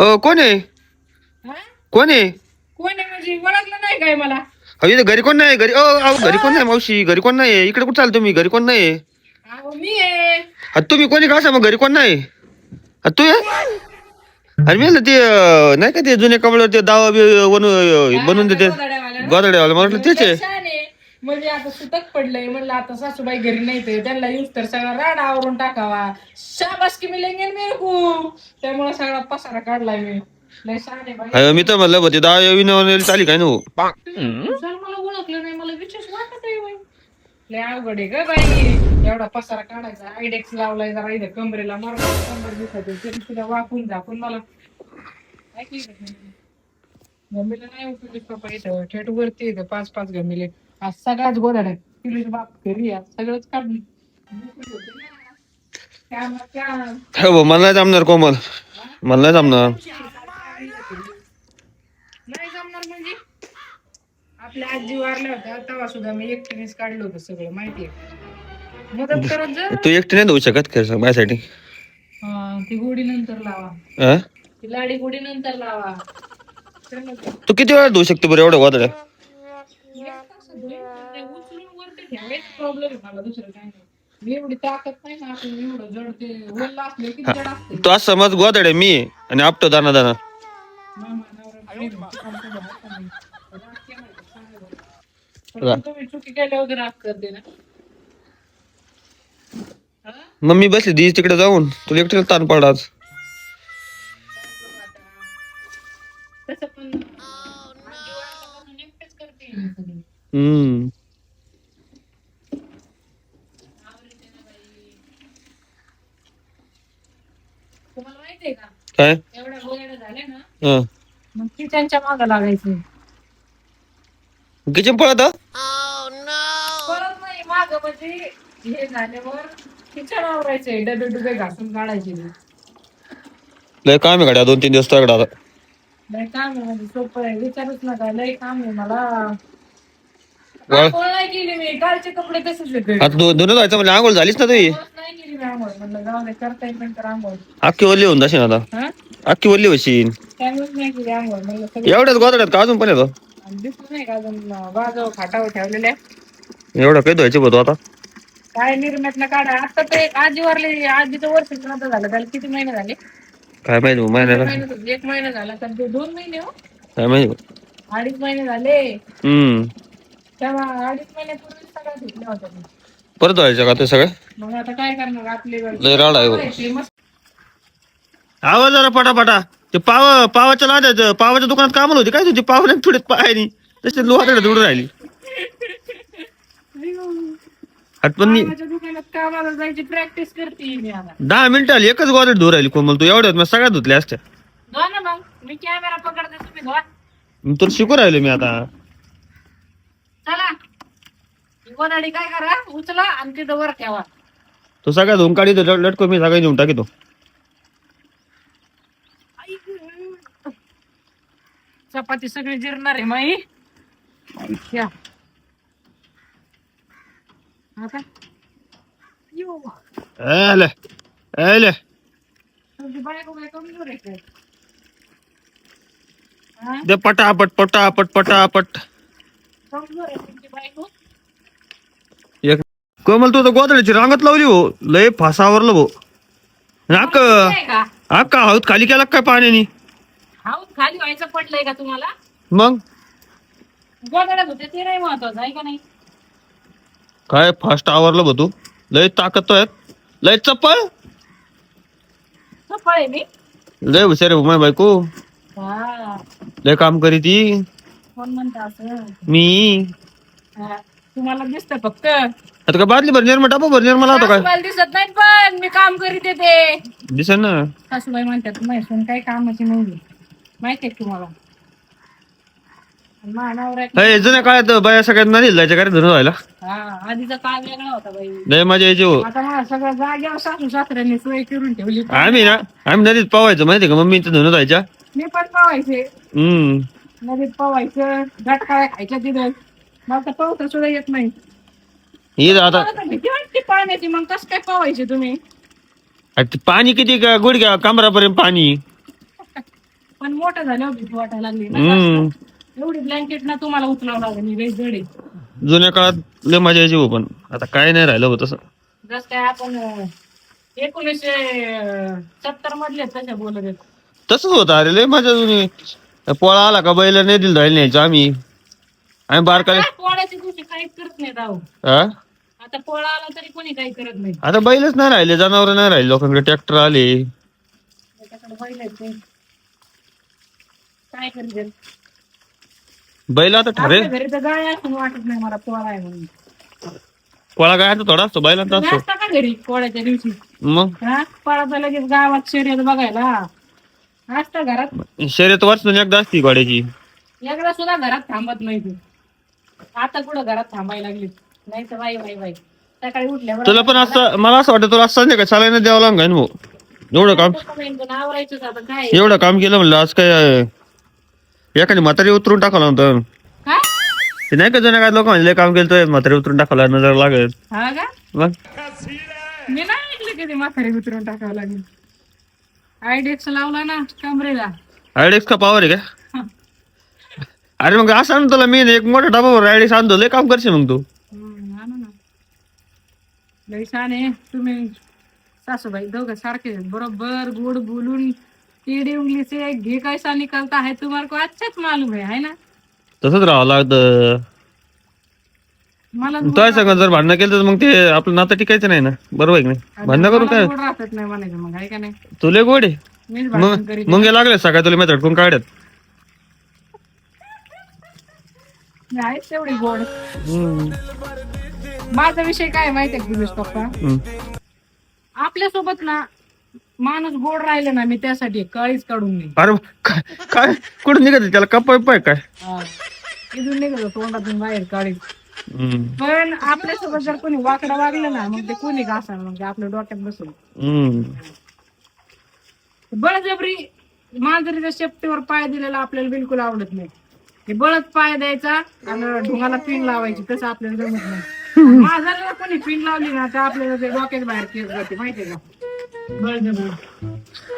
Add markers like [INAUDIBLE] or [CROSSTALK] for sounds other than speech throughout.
अ कोण आहे? हा? कोण आहे? कोण आहे म्हणजे? ओळखलं नाही काय मला? अहो इथं घरी कोण नाही? घरी अ अहो, घरी कोण नाही मावशी? घरी कोण नाही? इकडे कुठं चालतो तुम्ही? घरी कोण नाही? अहो मी आहे. आता तुम्ही कोणी का असं मग घरी कोण नाही? आता तू आहे अरे मी म्हणलं ते अं, नाही का ते जुने कमळ ते दावा बी- बनवून बनवून देते. गोदाड्यावाला मला वाटलं तेच आहे. छान आहे. म्हणजे आता सुतक पडलंय. म्हणलं आता सासूबाई घरी नाही ते त्यांना येऊस तर सगळा राडा आवरून टाकावा. शाबास की मी लेंगेल मेरकू त्यामुळे सगळा पसारा काढलाय मी. लय छान आहे बाई. अरे मी तर म्हणलं बा ते दावा विनवलेली चाली काय नो? सर मला ओळखलं नाही मला विशेष वाटत आहे बाई. लय अवघड आहे ग बाई. एवढा पसारा काढायचा. आयडेक्स लावलाय जरा इथं कमरेला. मारून कंबर दिसत आहे. तरी वाकून झाकून मला ऐकली का? गमीला नाही उपयोगी पप्पा? इथं थेट वरती येतं पाच पाच गमीले आज सगळ्याच बाप घरी सगळंच काढून त्या- हो बा, मला नाही जमणार कोमल. मला नाही जमणार. नाही जमणार म्हणजे? आपल्या आजी वारल्या होत्या तेव्हा सुद्धा मी एकटीनेच काढलं होतं सगळं माहितीये मदत करत जा. तू एकटी नाही देऊ शकत खरं सांग माझ्यासाठी. हा, ती गोडी नंतर लावा. अं? ती लाडी गोडी नंतर लावा. ते- किती वेळा धुऊ शकतो बरं एवढं गोदड्या एक तासात होईल. ते उचलून वरती ठेवायचं प्रॉब्लेम आहे मला दुसरं नाही मी एवढी ताकद नाही ना आपण एवढं जड ते वल्ला असले की जड असते तू आज समज गोदड्या मी आहे आणि आपटो दाना दाना मामा, नवरा, प्रेम, आमचं भाऊ पण नाही. राग केला होता, सांगा बरं. पण तुम्ही चुकी केल्यावर राग करते ना हा? मम्मी बसली दी तिकडे जाऊन तुला एकटीला ताण पडला आज तसं पण अं, आजी वारल्यापासून एकटेच करते मी सगळं. हम्म आवडते ना बाई. तुम्हाला माहितीये का? काय? एवढ्या गोळ्या झाल्या ना हं. मग किचनच्या मागं लागायचं. किचन पळत हं? परत नाही माग म्हणजे हे झाल्यावर किचन डबे डुबे घासून काढायचे लय काम आहे गाड्या दोन तीन दिवस तुझ्याकडे आता? लय काम आहे म्हणजे सोपं आहे. विचारूच नका लय काम आहे मला. आंघोळ नाही केली मी. कालचे कपडे तसेच होते. आता म्हणजे आंघोळ झालीच ना तुझी. रोज नाही केली मी आंघोळ म्हणलं जाऊ दे करता येईल नंतर आंघोळ अख्खी वल्ली होऊन जाशील आता. हा? अख्खी वल्ली होशील. त्यामुळेच नाही केली आंघोळ म्हणलं सगळं एवढ्याच गोदड्यात का अजून पण येतो? आणि दिसलं नाही का अजून बाजू खाटावर ठेवलेल्या? एवढं काही धुवायचे बघतो आता. काय निर्म्यातनं काढा. आता ते आजी वारले आजीचं वर्ष झालं. त्याला किती महिने झाले? काय माहिती भाऊ, महिन्याला. महिने एक महिना झाला. तर ते दोन महिने हो. काय माहिती. भाऊ. अडीच महिने झाले. हम्म. तेव्हा अडीच महिन्यापूर्वी सगळ्या धुतल्या होत्या मी. परत व्हायचं का ते सगळं? मग आता काय करणार आपले लय राड आहे. ते मस्त. आवाज जरा पटापटा. ते पाव पावाच्या लाद्याचं पावाच्या दुकानात कामाला होती काय तुझी? पाव थोडी पाय तसे लोहाकडे जोडून राहिली. पण मी माझ्या दुकानात कामाला जायची प्रॅक्टिस करते मी आता. दहा मिनिटं आली एकच गोदड धुवून राहिली कोमल तू. एवढ्यात मग सगळ्यात धुतल्या असत्या. धुवा ना मग. मी कॅमेरा पकडते तुम्ही धुवा. मग तुला शिकू राहिलो मी आता. चला. गोदाडी काय करा? उचला आणि तिथं वर ठेवा. तो सगळ्या धुवून काढी लटको मी सगळ्या देऊन टाकी तो चपाती सगळी जिरणार आहे माई. या. आता यो. एले एले तुमची बायको काय कमजोर आहे काय? हा? दे पटापट पटापट पटापट. कमजोर आहे तुमची बायको? कोमल तू तर गोदड्याची रांगत लावली हो. लय फासावरलं भाऊ अक्क नाही का? अक्का हाऊत खाली केला काय पाण्याने? हाऊस खाली व्हायचं पडलंय का तुम्हाला? मग? गोदाड्यात होते ते नाही महत्वाचं आहे का नाही? काय फास्ट आवरलं बघ तू. लय ताकद तो आहेत लय चप्पल? आहे मी. लय हुशार आहे बायको. हा. लय काम करी ती. कोण म्हणता असं? मी. हा. तुम्हाला दिसत फक्त. आता का बादली भर निर्मा टापा भर निर्मा लावतो काय? सासूबाईला दिसत नाही पण मी काम करीत येते दिसेल ना. सासूबाई म्हणतात सून काही कामाची नाही माहिती आहे तुम्हाला? मानावर हे जुन्या काळात बाया सगळ्यात नाही जायच्या काय धुणं व्हायला हा आधीचा काळ वेगळा होता बाई. लय मजा यायची हो. आता मला सगळं जागेवर सासू सासऱ्यांनी सोय करून ठेवली. आम्ही ना आम्ही नदीत पावायचं माहिती का? मम्मीचं धुणं जायच्या मी पण पवायचे हम्म. नदीत पवायचं गटकाळ्या खायच्या तिथं. मला तर पावता सुद्धा येत नाही. ही आता मला तर भीती वाटते पाण्याची मग कसं काय पवायचे तुम्ही? अरे ते पाणी किती का गुडघ्या कमरापर्यंत पाणी. पण मोठं झाल्यावर भीती वाटायला लागली. ना हम्म. एवढी ब्लँकेट ना तुम्हाला उचलावं लागेल मी जड जुन्या काळात लय मजा यायची हो पण आता काय नाही राहिलं हो तसं. जस काय आपण अं, एकोणीसशे सत्तर मधले तशा बोलत आहेत. तसंच होतं अरे लय मजा जुनी. पोळा आला का बैल नाही दिल राहिले न्यायचं आम्ही. आम्ही बारकाले काय पोळ्याच्या दिवशी काहीच करत नाहीत अहो हा आता पोळा आला तरी कोणी काही करत नाही. आता बैलच नाही राहिले जनावर नाही राहिले लोकांकडे ट्रॅक्टर आले. त्याच्याकडे बैल आहेत ते. काय करते बैल आता ठरे आपल्या घरी तर गाय असून वाटत नाही मला पोळा आहे म्हणून. काय थोडा असतो बैलांचा तुम्ही असतो. असता का घरी पोळ्याच्या दिवशी? मग? हा? लगेच गावात शर्यत बघायला. असतं घरात? शर्यत वाचून एकदा असती गाड्याची एकदा सुद्धा घरात थांबत नाही तू. आता कुठं घरात थांबायला लागली? नाही तर बाई बाई बाई. सकाळी उठल्यावर तुला पण असं मला असं वाटतं तुला असं का चालायला द्यावं लागेल भाऊ? एवढं काम आवरायचं आता काय एवढं काम केलं म्हणलं आज काय एखादी म्हातारी उतरून टाकावं होतं. काय? ते नाही का जुन्या काय लोक म्हणजे काम केलं तर म्हातारी उतरून टाकावला नजर लागेल. हा का? मग? मी नाही ऐकलं कधी म्हातारी उतरून टाकावं लागेल. आयडेक्स लावला ना कमरेला. आयडेक्स का पावर आहे का अरे मग असं आणतो तुला मी एक मोठा डबा आयडेक्स आणतो लय काम करशील मग तू. ना लई छान आहे. तुम्ही सासूबाई दोघं सारखे. बरोबर गोड बोलून टीडी उंगली से घे कैसा निकलता है तुम्हारे को अच्छाच मालूम है है ना? तसंच राहावं लागतं. मला जर भांडणं केलं तर मग ते आपलं नातं टिकायचं नाही ना? बरोबर आहे की नाही? भांडणं मला काय? गोड राहतात नाही म्हणायचं मग आहे का नाही? तुले गोड आहे. मीच भांडण मग करीत मग हे लागले सकाळी तुला मी झटकून काढत मी आहेच तेवढी गोड. माझा विषय काय आहे माहितीये का दिनेश पप्पा? आपल्यासोबत ना माणूस गोड राहिलं ना मी त्यासाठी काळीच काढून नाही अरे काय काय? कुठं निघत त्याला कपाय पाय काय? इथून निघतो तोंडातून बाहेर काळी हम्म. पण आपल्यासोबत जर कोणी वाकडं वागलं ना मग ते कोणी घासा मग ते आपल्या डोक्यात बसून हम्म. बळजबरी मांजरीच्या शेपटीवर पाय दिलेला आपल्याला बिलकुल आवडत नाही. हे बळच पाय द्यायचा आणि ढोंगाला पिन लावायची तसं आपल्याला जमत नाही. [LAUGHS] मांजरीला कोणी पिन लावली ना तर आपल्याला ते डोक्यात बाहेर केस जाते माहितीये का? बळजबरी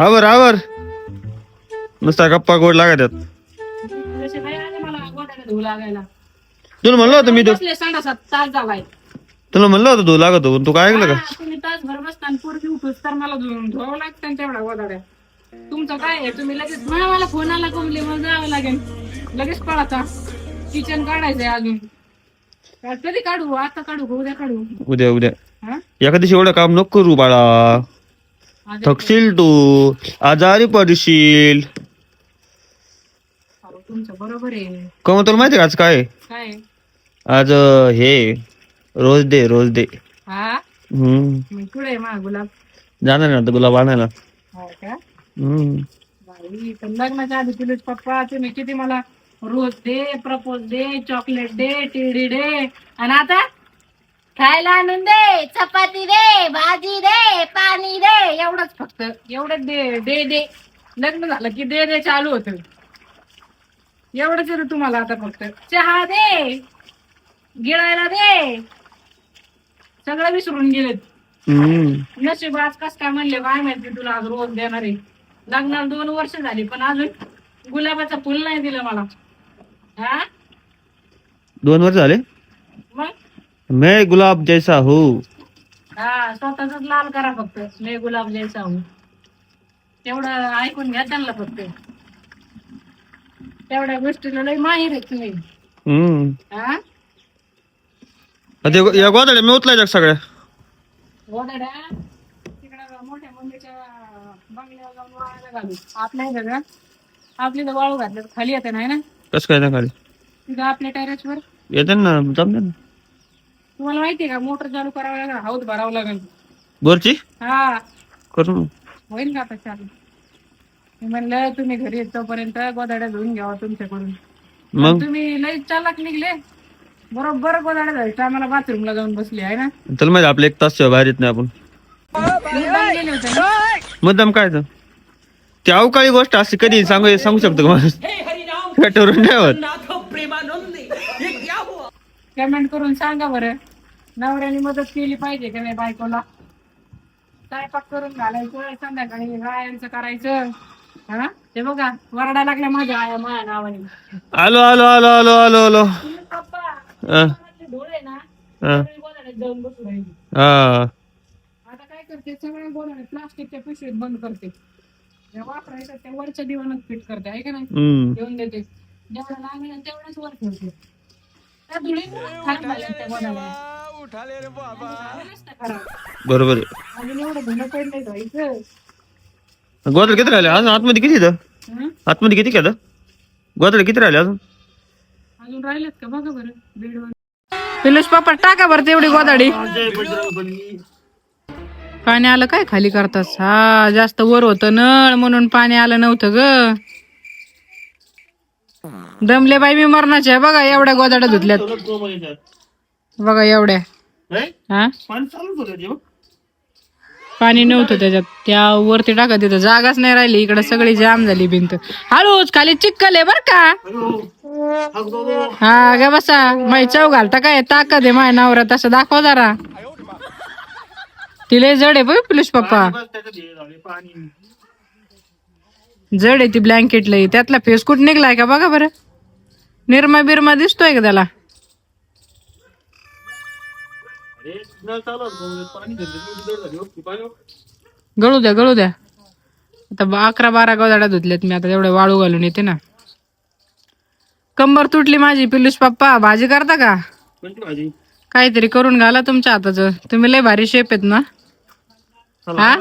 आवर आवर. नुसता गप्पा गोड लागतात जसे आले मला लागायला. तुला म्हणलं होतं मी तो- बसले साडेसात तास झालाय तुला म्हणलं होतं तू लागत होता, तू काय ऐकलं का? हा, तुम्ही तासभर बसता आणि पोरगी उठूस तर मला धुवून धुवावं लागतं तेवढा गोदाड्या तुमचं काय आहे? तुम्ही लगेच मला मला फोन आला कोंबली मला जावं लागेल. लगेच पळाचा किचन काढायचंय अजून. कधी काढू आता काढू का उद्या काढू. उद्या उद्या. हा? एका दिवशी एवढं काम नको करू बाळा. आज थकशील तू. आजारी पडशील. अहो, तुमचं बरोबर आहे. का मग तुला माहिती का आज काय? आहे? काय? आहे? आज अं, हे रोज दे रोज दे हा? हम्म. मग कुठे आहे मा गुलाब. जाणार ना आता गुलाब आणायला. हो का? हम्म. बाई, पण लग्नाच्या आधी पप्पा तुम्ही किती मला रोज दे प्रपोज दे चॉकलेट दे टिडी दे. आणि आता? खायला आणून दे चपाती दे भाजी दे पाणी दे. एवढंच फक्त. एवढंच दे दे दे. लग्न झालं की दे दे चालू होत. एवढंच रे तुम्हाला आता फक्त. चहा दे गिळायला दे. सगळं विसरून गेलेत. नशीब आज कस काय म्हणले काय माहिती तुला आज रोज देणार लग्नाला दोन वर्ष झाली पण अजून गुलाबाचं फुल नाही दिलं मला. दोन वर्ष झाले? मग? मैं गुलाब जैसा हो हा स्वतःच लाल करा फक्त. मे गुलाब जैसा हूँ तेवढं ऐकून घ्या त्यांना फक्त. तेवढ्या गोष्टीला लई माहीर आहे तुम्ही. हम्म. हा? आता या- गोदाड्या मी उचलायच्या सगळ्या. गोदाड्या तिकडं मोठ्या मम्मीच्या बंगल्यावर जाऊन वाळायला घालू. आपल्या का? आपली तर वाळू घातलं तर खाली येते नाही ना? कसं काय खाली आपल्या टेरेसवर येते ना जमते ना. तुम्हाला माहितीये का मोटर चालू करावं लागेल हौद भरावं लागेल. बोरची? हा. करू. होईल का आता चालू? मी म्हणलं तुम्ही घरी येत तोपर्यंत गोदाड्या धुवून घ्यावा तुमच्याकडून. मग? तुम्ही लई चालाक निघले. बरोबर गोदाड्या जायचं आम्हाला बाथरूमला जाऊन बसले आहे ना? तुला माहिती आपलं एक तास बाहेर येत नाही आपण. मुद्दाम गेले होते ना? मुद्दाम काय तर? ती अवकाळी गोष्ट असते कधी सांगू सांगू शकतो का माणूस कटोरून नाही होत कमेंट करून सांगा बरं. नवऱ्याने मदत केली पाहिजे का नाही बायकोला? स्वयंपाक करून घालायचं संध्याकाळी गायांचं करायचं. हा? ते बघा वरडा लागला माझ्या आया माझ्या नावाने. आलो आलो आलो आलो आलो आलो. पप्पा हा, डोळे ना हा, सगळे जाऊन बसून राहिली. हा. आता काय करते? सगळे गोधडे प्लास्टिकच्या पिशवीत बंद करते. जे वापरायचं ते वरच्या दिवाणात फिट करते आहे का नाही? हम्म. देते. जेवढं लागेल तेवढंच वर ठेवते. त्या धुळीमुळं खराब झाल्या त्या गोधड्या. झालेलंच नाही खराब. बरोबर आहे. अजून एवढं धुणं पडलंय धुवायचं. गोदडे किती राहिले? अजून आतमध्ये किती इथं? हं? आतमध्ये किती केलं? गोदडे किती राहिले अजून? अजून राहिलेत का? बघा बरं. बेडवर पिलूस पापा टाका बरं तेवढी गोदाडी. पाणी आलं काय खाली करतास? हा जास्त वर होत नळ म्हणून पाणी आलं नव्हतं ग. दमले बाई मी मरणाचे. बघा एवढ्या गोदाड्या धुतल्यात. बघा एवढ्या. हा? पाणी नव्हतं त्याच्यात. त्या वरती टाका तिथं जागाच नाही राहिली. इकडे सगळी जाम झाली भिंत. हळूच खाली चिक्कल आहे बर का. हा ग बसा. माई चव घालता काय? ताकद आहे माय नवरा तसं दाखवा जरा. तिला जड आहे बघ पिलूस पप्पा. जड आहे ती ब्लँकेट लई. त्यातला फेस कुठ निघलाय का बघा बरं? निरमा बिरमा दिसतोय का त्याला? गळू द्या गळू द्या. आता अकरा बारा गोदाड्या धुतल्यात मी. आता तेवढे वाळू घालून येते ना. कंबर तुटली माझी पिलूस पप्पा. भाजी करता का? काहीतरी करून घाला तुमच्या हाताचं. तुम्ही लय भारी शेप आहेत ना. हा?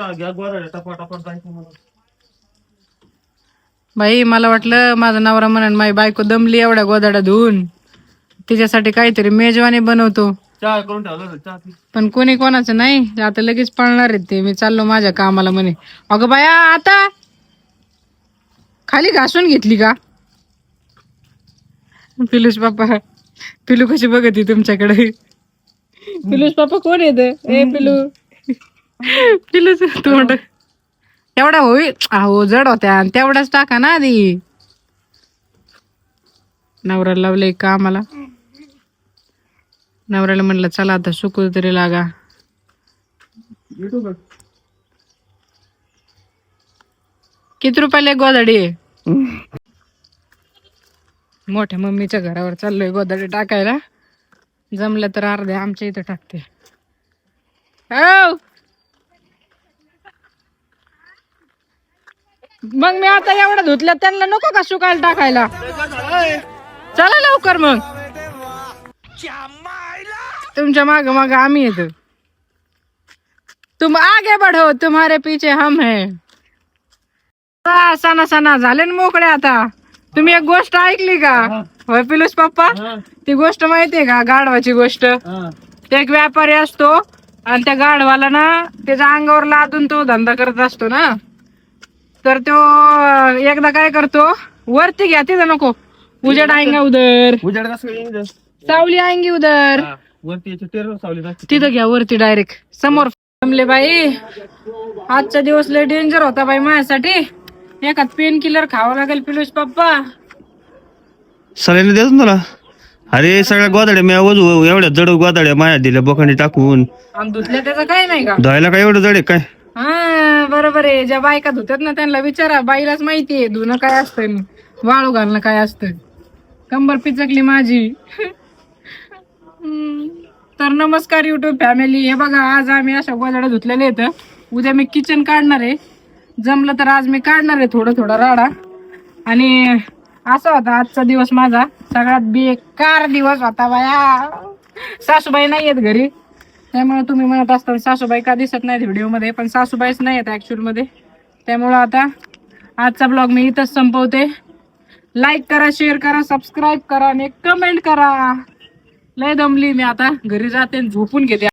बाई मला वाटलं माझा नवरा म्हणून माझी बायको दमली एवढ्या गोदाड्या धुवून. तिच्यासाठी काहीतरी मेजवानी बनवतो. चहा करून ठेवलं चहा पण कोणी कोणाचं नाही. आता लगेच पळणार आहेत ते. मी चाललो माझ्या कामाला म्हणे. अगं बाया आता? खाली घासून घेतली का? पिलूस पापा पिलू कशी बघत आहे तुमच्याकडे? पिलूस पापा कोण येत ए पिलू. पिलूच तोंड. एवढा होई अहो जड होत्या. आणि तेवढाच टाका ना आधी. नवरा लावले कामाला नवऱ्याला म्हणलं चला आता सुकू तरी लागा. किती रुपयाला एक गोदाडी आहे मोठ्या मम्मीच्या घरावर चाललोय गोदाडी टाकायला. जमलं तर अर्ध्या आमच्या इथं टाकते. हो. मग मी आता एवढं धुतलं त्यांना नको का सुकायला टाकायला? चला लवकर मग. तुमच्या माग माग आम्ही येतो. तुम आगे बढ़ो तुम्हारे पीछे हम है. सणा सणा झाले ना मोकळे आता. तुम्ही एक गोष्ट ऐकली का? होय पिलूस पप्पा? ती गोष्ट माहितीये का? गाढवाची गोष्ट. ते एक व्यापारी असतो आणि त्या गाढवाला ना त्याच्या अंगावर लादून तो धंदा करत असतो ना. तर तो एकदा काय करतो वरती घ्या तिथं नको. उजेड आएंगा उदर उजाड कसं? सावली आएंगी उदर हा, वरती टेरेवर सावली. तिथं घ्या वरती डायरेक्ट समोर जमले बाई. आजचा दिवस लय डेंजर होता बाई माझ्यासाठी. एखाद पेन किलर खावं लागेल पिलूस पप्पा. सगळ्यांनी ना तुला? अरे सगळ्या गोदाड्या मी वजू एवढ्या जड गोदाड्या माया दिल्या बोकांनी टाकून. आणि धुतल्या त्याचं काय नाही का? धुवायला काय एवढं जड आहे? काय? हा बरोबर आहे. ज्या बायका धुतात ना त्यांना विचारा बाईलाच माहितीये धुणं काय असतं वाळू घालणं काय असतं कंबर पिचकली माझी. तर नमस्कार युट्यूब फॅमिली हे बघा आज आम्ही अशा गोदाड्या धुतलेल्या आहेत. उद्या मी किचन काढणार आहे. जमलं तर आज मी काढणार आहे थोडं थोडं राडा. आणि असा होता आजचा दिवस माझा. सगळ्यात बेकार दिवस होता बाया. सासूबाई नाही आहेत घरी. त्यामुळे तुम्ही म्हणत असता सासूबाई का दिसत नाहीत व्हिडिओमध्ये पण सासूबाईच नाही आहेत ॲक्च्युअलमध्ये त्यामुळं आता आजचा ब्लॉग मी इथंच संपवते. लाईक करा शेअर करा सबस्क्राईब करा आणि कमेंट करा. लय दमली मी आता. घरी जाते आणि झोपून घेते.